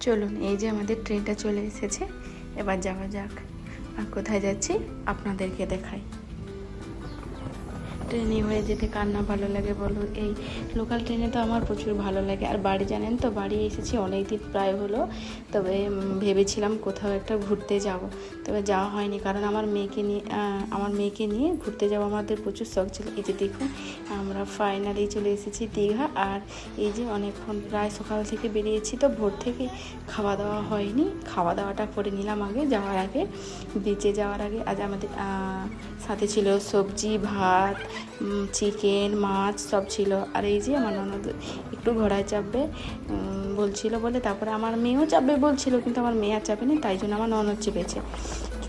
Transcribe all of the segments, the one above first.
চলুন, এই যে আমাদের ট্রেনটা চলে এসেছে। এবার যাওয়া যাক। আর কোথায় যাচ্ছি, আপনাদেরকে দেখাই। ট্রেনে হয়ে যেতে কার না ভালো লাগে বলো এই লোকাল ট্রেনে তো আমার প্রচুর ভালো লাগে। আর বাড়ি জানেন তো, বাড়ি এসেছি অনেক দিন প্রায় হলো। তবে ভেবেছিলাম কোথাও একটা ঘুরতে যাব। তবে যাওয়া হয়নি কারণ আমার মেয়েকে নিয়ে আমার মেয়েকে নিয়ে ঘুরতে যাওয়া আমাদের প্রচুর শখ ছিল। এই যে দেখুন, আমরা ফাইনালি চলে এসেছি দীঘা। আর এই যে অনেকক্ষণ প্রায় সকাল থেকে বেরিয়েছি তো, ভোর থেকে খাওয়া দাওয়া হয়নি। খাওয়া দাওয়াটা করে নিলাম আগে যাওয়ার আগে। বিচে যাওয়ার আগে আজ আমাদের সাথে ছিল সবজি, ভাত চিকেন, মাছ সব ছিল। আর এই যে আমার ননদ একটু ঘোড়ায় চাপবে বলছিল বলে, তারপরে আমার মেয়েও চাপবে বলছিল, কিন্তু আমার মেয়ে আর চাপেনি তাই জন্য আমার ননদ চেপেছে।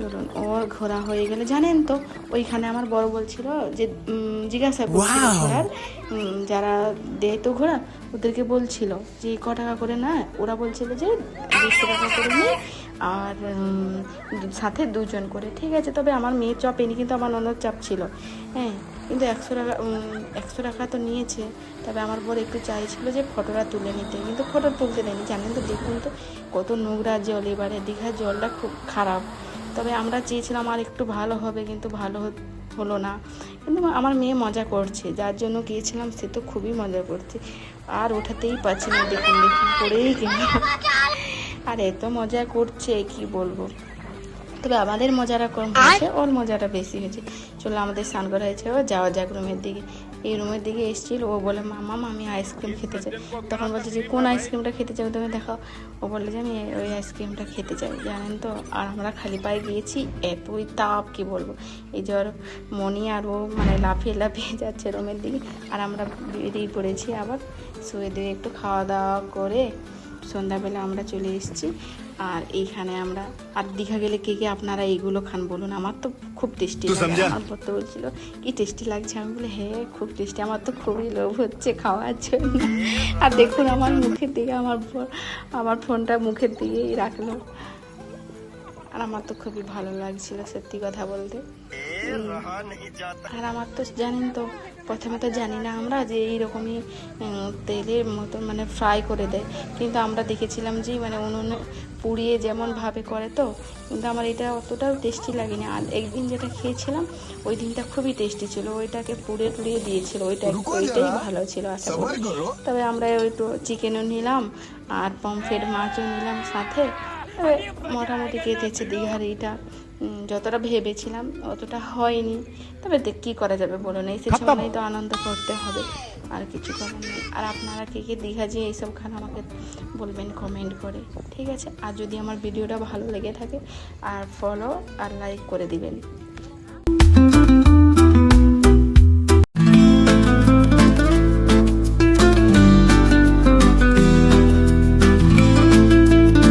চলুন ওর ঘোরা হয়ে গেলে জানেন তো ওইখানে আমার বড় বলছিল যে জিজ্ঞাসা করছিল উম, যারা দেয় তো ঘোড়া ওদেরকে বলছিল যে ক টাকা করে না? ওরা বলছিল যে দুশো টাকা করে নিয়ে আর সাথে দুজন করে। ঠিক আছে তবে আমার মেয়ের চাপ চাপেনি কিন্তু আমার ননদ চাপ ছিল। হ্যাঁ কিন্তু একশো টাকা একশো টাকা তো নিয়েছে তবে আমার বর একটু চাইছিল যে ফটোটা তুলে নিতে। কিন্তু ফটো তুলতে দেয়নি জানেন তো দেখুন তো কত নোংরা জল এবারে দীঘার জলটা খুব খারাপ। তবে আমরা চেয়েছিলাম আর একটু ভালো হবে, কিন্তু ভালো হলো না। কিন্তু আমার মেয়ে মজা করছে, যার জন্য গিয়েছিলাম সে তো খুবই মজা করছে। আর ওঠাতেই পারছি না, দেখুন দেখুন পড়েই গেল। আর, এত মজা করছে, কি বলব? তবে আমাদের মজাটা কম হয়েছে ওর মজাটা বেশি হয়েছে। চলো আমাদের স্নান করা হয়েছে ও যাওয়া যাক রুমের দিকে। এই রুমের দিকে এসেছিল ও বলে মামা আমি আইসক্রিম খেতে চাই। তখন বলছে যে কোন আইসক্রিমটা খেতে চাও তুমি দেখাও। ও বললে যে আমি ওই আইসক্রিমটা খেতে চাই জানেন তো। আর আমরা খালি পায়ে গিয়েছি এতই তাপ কি বলব? এই জ্বর মনি আর ও মানে লাফিয়ে লাফিয়ে যাচ্ছে রুমের দিকে আর আমরা বেরিয়ে পড়েছি আবার। শুয়ে দিয়ে একটু খাওয়া দাওয়া করে সন্ধ্যাবেলা আমরা চলে এসেছি। আর এইখানে আমরা আর দীঘা গেলে কে কে আপনারা এইগুলো খান বলুন? আমার তো খুব টেস্টি লাগে? আমার বলতে বলছিল কি টেস্টি লাগছে? আমি বলি হ্যাঁ খুব টেস্টি। আমার তো খুবই লোভ হচ্ছে খাওয়ার জন্য। আর দেখুন আমার মুখের দিকে আমার আমার ফোনটা মুখের দিকেই রাখল। আর আমার তো খুবই ভালো লাগছিল সত্যি কথা বলতে। আর আমার তো জানেন তো প্রথমে তো জানি না আমরা যে এইরকমই তেলের মতো মানে ফ্রাই করে দেয়। কিন্তু আমরা দেখেছিলাম যে মানে উনুনে পুড়িয়ে যেমন ভাবে করে তো কিন্তু আমার এটা অতটাও টেস্টি লাগেনি। আর একদিন যেটা খেয়েছিলাম ওই দিনটা খুবই টেস্টি ছিল। ওইটাকে পুড়ে পুড়িয়ে দিয়েছিল। ওইটা ওইটাই ভালো ছিল আশা করি। তবে আমরা ওই তো চিকেনও নিলাম আর পমফ্রেট মাছও নিলাম সাথে। তবে মোটামুটি কেটেছে দীঘার এইটা। যতটা ভেবেছিলাম অতটা হয়নি। তবে দেখ কী করা যাবে বলুন? এই মানেই তো আনন্দ করতে হবে। আর কিছু করার নেই। আর আপনারা কে কে দীঘা যে এইসব খান আমাকে বলবেন কমেন্ট করে। ঠিক আছে? আর যদি আমার ভিডিওটা ভালো লেগে থাকে আর ফলো আর লাইক করে দিবেন।